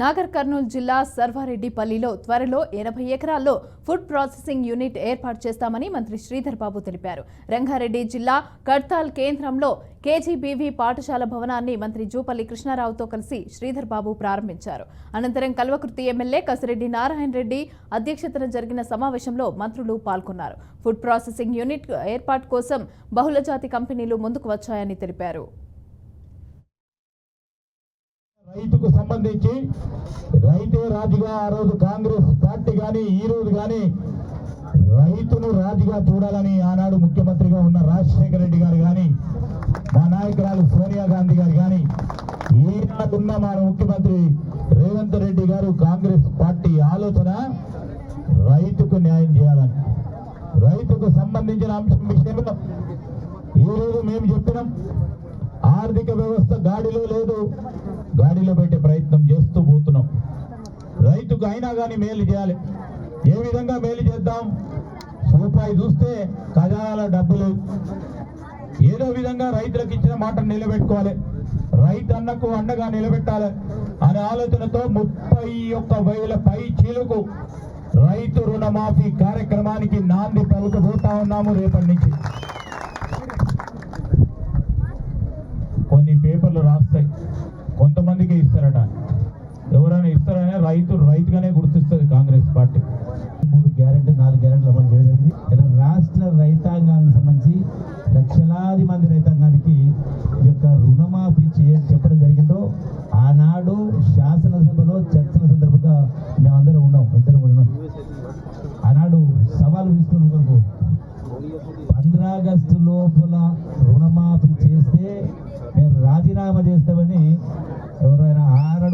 నాగర్ కర్నూలు జిల్లా సర్వారెడ్డిపల్లిలో త్వరలో ఎనభై ఎకరాల్లో ఫుడ్ ప్రాసెసింగ్ యూనిట్ ఏర్పాటు చేస్తామని మంత్రి శ్రీధర్ బాబు తెలిపారు. రంగారెడ్డి జిల్లా కడ్తాల్ కేంద్రంలో కేజీబీవీ పాఠశాల భవనాన్ని మంత్రి జూపల్లి కృష్ణారావుతో కలిసి శ్రీధర్ బాబు ప్రారంభించారు. అనంతరం కల్వకుర్తి ఎమ్మెల్యే కసిరెడ్డి నారాయణ రెడ్డి అధ్యక్షతన జరిగిన సమావేశంలో మంత్రులు పాల్గొన్నారు. ఫుడ్ ప్రాసెసింగ్ యూనిట్ ఏర్పాటు కోసం బహుళజాతి కంపెనీలు ముందుకు వచ్చాయని తెలిపారు. రైతుకు సంబంధించి రైతే రాజుగా ఆ రోజు కాంగ్రెస్ పార్టీ కానీ ఈ రోజు కానీ రైతును రాజుగా చూడాలని ఆనాడు ముఖ్యమంత్రిగా ఉన్న రాజశేఖర రెడ్డి గారు కానీ మా నాయకురాలు సోనియా గాంధీ గారు కానీ ఈనాడు ఉన్న మన ముఖ్యమంత్రి రేవంత్ రెడ్డి గారు కాంగ్రెస్ పార్టీ ఆలోచన రైతుకు న్యాయం చేయాలని. రైతుకు సంబంధించిన అంశం విషయంలో ఈరోజు మేము చెప్పినాం ఆర్థిక వ్యవస్థ గాడిలో లేదు గాడిలో పెట్టే ప్రయత్నం చేస్తూ పోతున్నాం. రైతుకు అయినా కానీ మేలు చేయాలి. ఏ విధంగా మేలు చేద్దాం? రూపాయి చూస్తే ఖజానాల డబ్బులు. ఏదో విధంగా రైతులకు ఇచ్చిన మాట నిలబెట్టుకోవాలి. రైతు అన్నకు అండగా నిలబెట్టాలి అనే ఆలోచనతో ముప్పై ఒక్క వేల పై చీలకు రైతు రుణమాఫీ కార్యక్రమానికి నాంది పలుకబోతా ఉన్నాము రేపటి నుంచి. రైతు రైతుగానే గుర్తిస్తుంది కాంగ్రెస్ పార్టీ. మూడు గ్యారెంటీ నాలుగు గ్యారెంటీలు అమలు చేయడానికి జరిగింది. రాష్ట్ర రైతాంగానికి సంబంధించి లక్షలాది మంది రైతాంగానికి ఈ యొక్క రుణమాఫీ చేయ చెప్పడం జరిగిందో ఆనాడు శాసనసభలో చర్చల సందర్భంగా మేమందరం ఉన్నాం ఇద్దరు ఉన్నాం. ఆనాడు సవాల్ విస్తున్నందుకు ఆగస్టు లోపల రుణమాఫీ చేస్తే మేము రాజీనామా చేస్తామని ఎవరైనా ఆరడు